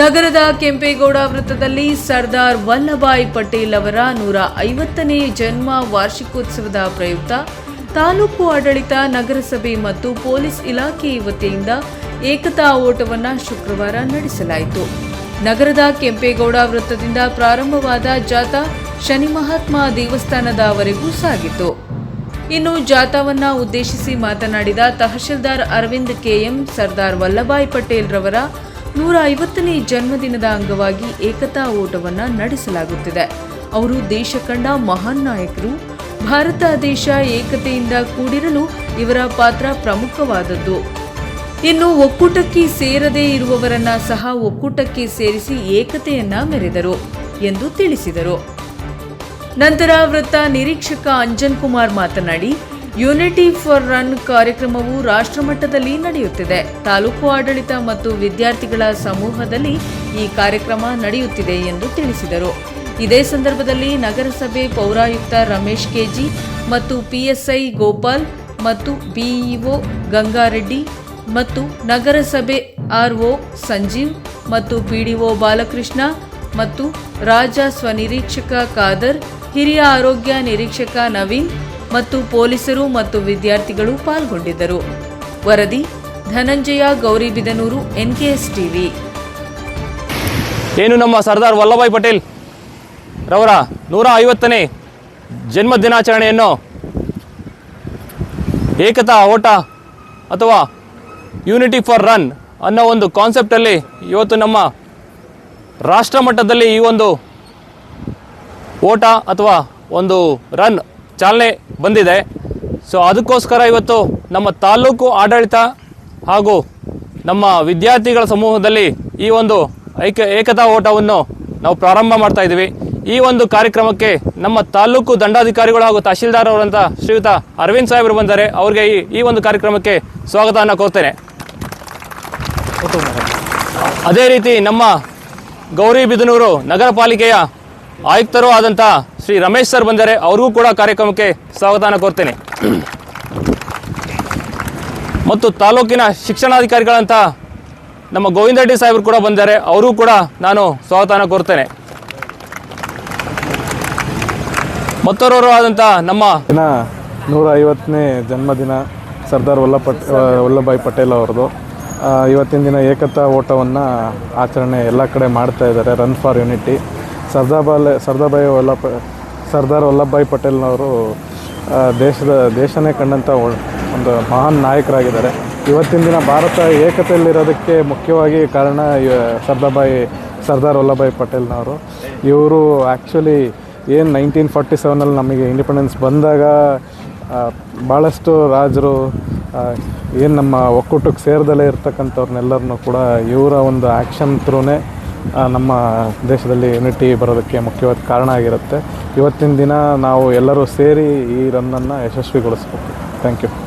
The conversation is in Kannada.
ನಗರದ ಕೆಂಪೇಗೌಡ ವೃತ್ತದಲ್ಲಿ ಸರ್ದಾರ್ ವಲ್ಲಭಾಯ್ ಪಟೇಲ್ ಅವರ ನೂರ ಐವತ್ತನೇ ಜನ್ಮ ವಾರ್ಷಿಕೋತ್ಸವದ ಪ್ರಯುಕ್ತ ತಾಲೂಕು ಆಡಳಿತ, ನಗರಸಭೆ ಮತ್ತು ಪೊಲೀಸ್ ಇಲಾಖೆ ವತಿಯಿಂದ ಏಕತಾ ಓಟವನ್ನು ಶುಕ್ರವಾರ ನಡೆಸಲಾಯಿತು. ನಗರದ ಕೆಂಪೇಗೌಡ ವೃತ್ತದಿಂದ ಪ್ರಾರಂಭವಾದ ಜಾಥಾ ಶನಿ ಮಹಾತ್ಮ ದೇವಸ್ಥಾನದವರೆಗೂ ಸಾಗಿತು. ಇನ್ನು ಜಾಥಾವನ್ನು ಉದ್ದೇಶಿಸಿ ಮಾತನಾಡಿದ ತಹಶೀಲ್ದಾರ್ ಅರವಿಂದ್ ಕೆಎಂ, ಸರ್ದಾರ್ ವಲ್ಲಭಾಯ್ ಪಟೇಲ್ ರವರ ನೂರ ಐವತ್ತನೇ ಜನ್ಮದಿನದ ಅಂಗವಾಗಿ ಏಕತಾ ಓಟವನ್ನ ನಡೆಸಲಾಗುತ್ತಿದೆ. ಅವರು ದೇಶ ಕಂಡ ಮಹಾನ್ ನಾಯಕರು. ಭಾರತ ದೇಶ ಏಕತೆಯಿಂದ ಕೂಡಿರಲು ಇವರ ಪಾತ್ರ ಪ್ರಮುಖವಾದದ್ದು. ಇನ್ನು ಒಕ್ಕೂಟಕ್ಕೆ ಸೇರದೇ ಇರುವವರನ್ನ ಸಹ ಒಕ್ಕೂಟಕ್ಕೆ ಸೇರಿಸಿ ಏಕತೆಯನ್ನ ಮೆರೆದರು ಎಂದು ತಿಳಿಸಿದರು. ನಂತರ ವೃತ್ತ ನಿರೀಕ್ಷಕ ಅಂಜನ್ ಕುಮಾರ್ ಮಾತನಾಡಿ ಯುನಿಟಿ ಫಾರ್ ರನ್ ಕಾರ್ಯಕ್ರಮವು ರಾಷ್ಟ್ರಮಟ್ಟದಲ್ಲಿ ನಡೆಯುತ್ತಿದೆ. ತಾಲೂಕು ಆಡಳಿತ ಮತ್ತು ವಿದ್ಯಾರ್ಥಿಗಳ ಸಮೂಹದಲ್ಲಿ ಈ ಕಾರ್ಯಕ್ರಮ ನಡೆಯುತ್ತಿದೆ ಎಂದು ತಿಳಿಸಿದರು. ಇದೇ ಸಂದರ್ಭದಲ್ಲಿ ನಗರಸಭೆ ಪೌರಾಯುಕ್ತ ರಮೇಶ್ ಕೆಜಿ ಮತ್ತು ಪಿಎಸ್ಐ ಗೋಪಾಲ್ ಮತ್ತು ಬಿಇಒ ಗಂಗಾರೆಡ್ಡಿ ಮತ್ತು ನಗರಸಭೆ ಆರ್ಒ ಸಂಜೀವ್ ಮತ್ತು ಪಿಡಿಒ ಬಾಲಕೃಷ್ಣ ಮತ್ತು ರಾಜ ಸ್ವನಿರೀಕ್ಷಕ ಖಾದರ್, ಹಿರಿಯ ಆರೋಗ್ಯ ನಿರೀಕ್ಷಕ ನವೀನ್ ಮತ್ತು ಪೊಲೀಸರು ಮತ್ತು ವಿದ್ಯಾರ್ಥಿಗಳು ಪಾಲ್ಗೊಂಡಿದ್ದರು. ವರದಿ, ಧನಂಜಯ ಗೌರಿಬಿದನೂರು ಎನ್ಕೆಎಸ್ ಟಿವಿ. ಏನು ನಮ್ಮ ಸರ್ದಾರ್ ವಲ್ಲಭಾಯ್ ಪಟೇಲ್ ರವರ ನೂರ ಐವತ್ತನೇ ಜನ್ಮ ದಿನಾಚರಣೆಯನ್ನು ಏಕತಾ ಓಟ ಅಥವಾ ಯೂನಿಟಿ ಫಾರ್ ರನ್ ಅನ್ನೋ ಒಂದು ಕಾನ್ಸೆಪ್ಟಲ್ಲಿ ಇವತ್ತು ನಮ್ಮ ರಾಷ್ಟ್ರ ಮಟ್ಟದಲ್ಲಿ ಈ ಒಂದು ಓಟ ಅಥವಾ ಒಂದು ರನ್ ಚಾಲನೆ ಬಂದಿದೆ. ಸೊ ಅದಕ್ಕೋಸ್ಕರ ಇವತ್ತು ನಮ್ಮ ತಾಲೂಕು ಆಡಳಿತ ಹಾಗೂ ನಮ್ಮ ವಿದ್ಯಾರ್ಥಿಗಳ ಸಮೂಹದಲ್ಲಿ ಈ ಒಂದು ಐಕ, ಏಕತಾ ಓಟವನ್ನು ನಾವು ಪ್ರಾರಂಭ ಮಾಡ್ತಾ ಇದ್ದೀವಿ. ಈ ಒಂದು ಕಾರ್ಯಕ್ರಮಕ್ಕೆ ನಮ್ಮ ತಾಲೂಕು ದಂಡಾಧಿಕಾರಿಗಳು ಹಾಗೂ ತಹಶೀಲ್ದಾರ್ ಅವರಂತ ಶ್ರೀಯುತ ಅರವಿಂದ್ ಸಾಹೇಬರು ಬಂದರೆ ಅವ್ರಿಗೆ ಈ ಈ ಒಂದು ಕಾರ್ಯಕ್ರಮಕ್ಕೆ ಸ್ವಾಗತವನ್ನು ಕೋರ್ತೇನೆ ಅದೇ ರೀತಿ ನಮ್ಮ ಗೌರಿಬಿದನೂರು ನಗರ ಪಾಲಿಕೆಯ ಆಯುಕ್ತರು ಆದಂಥ ಶ್ರೀ ರಮೇಶ್ ಸರ್ ಬಂದರೆ ಅವರಿಗೂ ಕೂಡ ಕಾರ್ಯಕ್ರಮಕ್ಕೆ ಸ್ವಾಗತಾನ ಕೋರ್ತೇನೆ. ಮತ್ತು ತಾಲೂಕಿನ ಶಿಕ್ಷಣಾಧಿಕಾರಿಗಳಂತ ನಮ್ಮ ಗೋವಿಂದ ರೆಡ್ಡಿ ಸಾಹೇಬರು ಕೂಡ ಬಂದರೆ ಅವರೂ ಕೂಡ ನಾನು ಸ್ವಾಗತಾನ ಕೋರ್ತೇನೆ. ಮತ್ತೊರವರು ಆದಂಥ ನಮ್ಮ ನೂರ ಐವತ್ತನೇ ಜನ್ಮದಿನ ಸರ್ದಾರ್ ವಲ್ಲಭ ಪಟ್ ಪಟೇಲ್ ಅವ್ರದ್ದು. ಇವತ್ತಿನ ದಿನ ಏಕತಾ ಓಟವನ್ನು ಆಚರಣೆ ಎಲ್ಲ ಕಡೆ ಮಾಡ್ತಾ ಇದ್ದಾರೆ ರನ್ ಫಾರ್ ಯುನಿಟಿ ಸರ್ದಾರ್ ಬಾಲ್ ಸರ್ದಾರ್ಭಾಯ್ ವಲ್ಲಭ, ಸರ್ದಾರ್ ವಲ್ಲಭಭಾಯ್ ಪಟೇಲ್ನವರು ದೇಶದ, ದೇಶನೇ ಕಂಡಂಥ ಒಂದು ಮಹಾನ್ ನಾಯಕರಾಗಿದ್ದಾರೆ. ಇವತ್ತಿನ ದಿನ ಭಾರತ ಏಕತೆಯಲ್ಲಿರೋದಕ್ಕೆ ಮುಖ್ಯವಾಗಿ ಕಾರಣ ಸರ್ದಾರ್ಭಾಯ್ ಸರ್ದಾರ್ ವಲ್ಲಭಭಾಯಿ ಪಟೇಲ್ನವರು ಇವರು ಆ್ಯಕ್ಚುಲಿ ಏನು ನೈನ್ಟೀನ್ ಫಾರ್ಟಿ ಸೆವೆನಲ್ಲಿ ನಮಗೆ ಇಂಡಿಪೆಂಡೆನ್ಸ್ ಬಂದಾಗ ಭಾಳಷ್ಟು ರಾಜರು ಏನು ನಮ್ಮ ಒಕ್ಕೂಟಕ್ಕೆ ಸೇರ್ದಲೇ ಇರ್ತಕ್ಕಂಥವ್ರನ್ನೆಲ್ಲರನ್ನೂ ಕೂಡ ಇವರ ಒಂದು ಆ್ಯಕ್ಷನ್ ಥ್ರೂನೇ ನಮ್ಮ ದೇಶದಲ್ಲಿ ಯುನಿಟಿ ಬರೋದಕ್ಕೆ ಮುಖ್ಯವಾದ ಕಾರಣ ಆಗಿರುತ್ತೆ. ಇವತ್ತಿನ ದಿನ ನಾವು ಎಲ್ಲರೂ ಸೇರಿ ಈ ರನ್ನನ್ನು ಯಶಸ್ವಿಗೊಳಿಸ್ಬೇಕು. Thank you